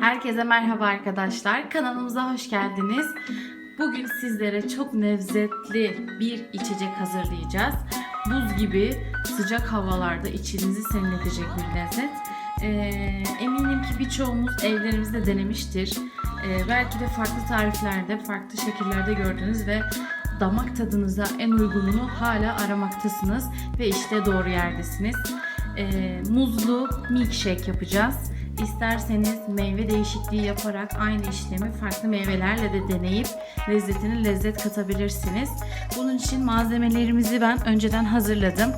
Herkese merhaba arkadaşlar. Kanalımıza hoş geldiniz. Bugün sizlere çok lezzetli bir içecek hazırlayacağız. Buz gibi sıcak havalarda içinizi serinletecek bir lezzet. Ee, eminim ki birçoğumuz evlerimizde denemiştir. Ee, belki de farklı tariflerde, farklı şekillerde gördünüz ve damak tadınıza en uygununu hala aramaktasınız ve işte doğru yerdesiniz. Ee, muzlu milkshake yapacağız. İsterseniz meyve değişikliği yaparak aynı işlemi farklı meyvelerle de deneyip lezzetine lezzet katabilirsiniz. Bunun için malzemelerimizi ben önceden hazırladım.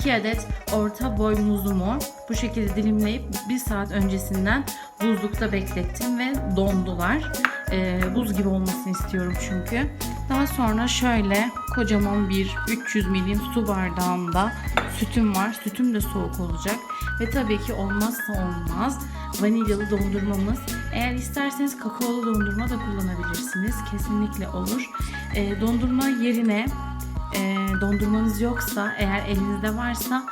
2 adet orta boy muzumu bu şekilde dilimleyip 1 saat öncesinden buzlukta beklettim ve dondular. Ee, buz gibi olmasını istiyorum çünkü. Daha sonra şöyle kocaman bir 300 milim su bardağımda sütüm var. Sütüm de soğuk olacak. Ve tabii ki olmazsa olmaz vanilyalı dondurmamız. Eğer isterseniz kakaolu dondurma da kullanabilirsiniz. Kesinlikle olur. Ee, dondurma yerine e, dondurmanız yoksa eğer elinizde varsa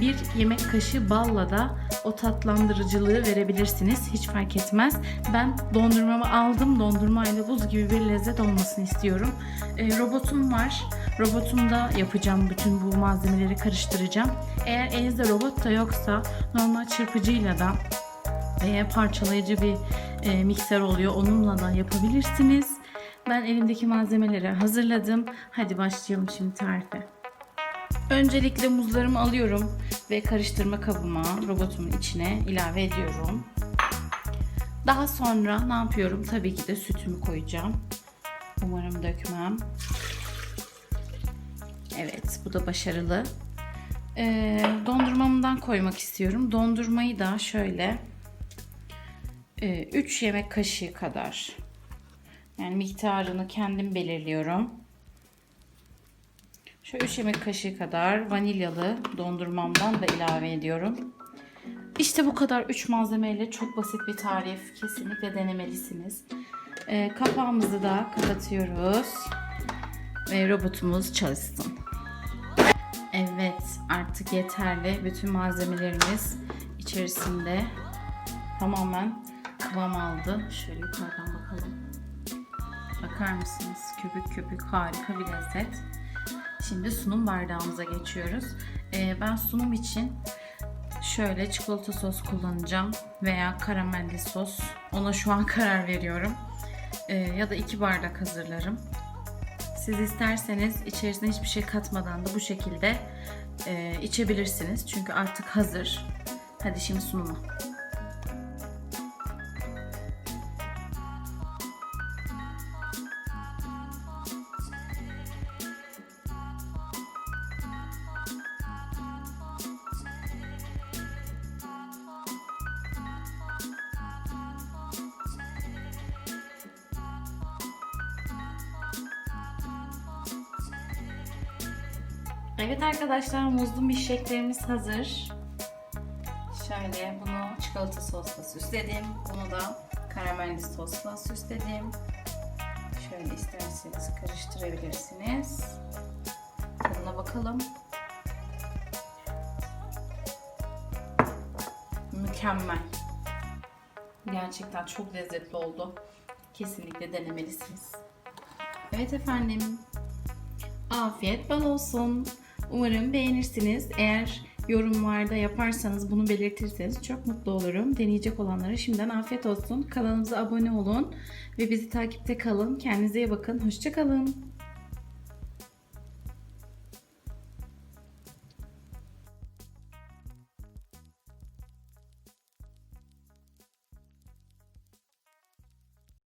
bir yemek kaşığı balla da o tatlandırıcılığı verebilirsiniz. Hiç fark etmez. Ben dondurmamı aldım. Dondurmayla buz gibi bir lezzet olmasını istiyorum. E, robotum var. Robotumda yapacağım bütün bu malzemeleri karıştıracağım. Eğer elinizde robot da yoksa normal çırpıcıyla da veya parçalayıcı bir e, mikser oluyor. Onunla da yapabilirsiniz. Ben elimdeki malzemeleri hazırladım. Hadi başlayalım şimdi tarife. Öncelikle muzlarımı alıyorum ve karıştırma kabıma, robotumun içine ilave ediyorum. Daha sonra ne yapıyorum? Tabii ki de sütümü koyacağım. Umarım dökmem. Evet, bu da başarılı. Ee, dondurmamdan koymak istiyorum. Dondurmayı da şöyle 3 yemek kaşığı kadar yani miktarını kendim belirliyorum. Şöyle 3 yemek kaşığı kadar vanilyalı dondurmamdan da ilave ediyorum. İşte bu kadar 3 malzemeyle çok basit bir tarif. Kesinlikle denemelisiniz. Ee, kapağımızı da kapatıyoruz. Ve robotumuz çalışsın. Evet artık yeterli. Bütün malzemelerimiz içerisinde tamamen kıvam aldı. Şöyle yukarıdan bakalım. Bakar mısınız? Köpük köpük harika bir lezzet. Şimdi sunum bardağımıza geçiyoruz. Ee, ben sunum için şöyle çikolata sos kullanacağım veya karamelli sos. Ona şu an karar veriyorum. Ee, ya da iki bardak hazırlarım. Siz isterseniz içerisine hiçbir şey katmadan da bu şekilde e, içebilirsiniz. Çünkü artık hazır. Hadi şimdi sunuma. Evet arkadaşlar muzlu milkshake'lerimiz hazır. Şöyle bunu çikolata sosla süsledim. Bunu da karamelli sosla süsledim. Şöyle isterseniz karıştırabilirsiniz. Tadına bakalım. Mükemmel. Gerçekten çok lezzetli oldu. Kesinlikle denemelisiniz. Evet efendim. Afiyet bal olsun. Umarım beğenirsiniz. Eğer yorumlarda yaparsanız bunu belirtirseniz çok mutlu olurum. Deneyecek olanlara şimdiden afiyet olsun. Kanalımıza abone olun ve bizi takipte kalın. Kendinize iyi bakın. Hoşçakalın.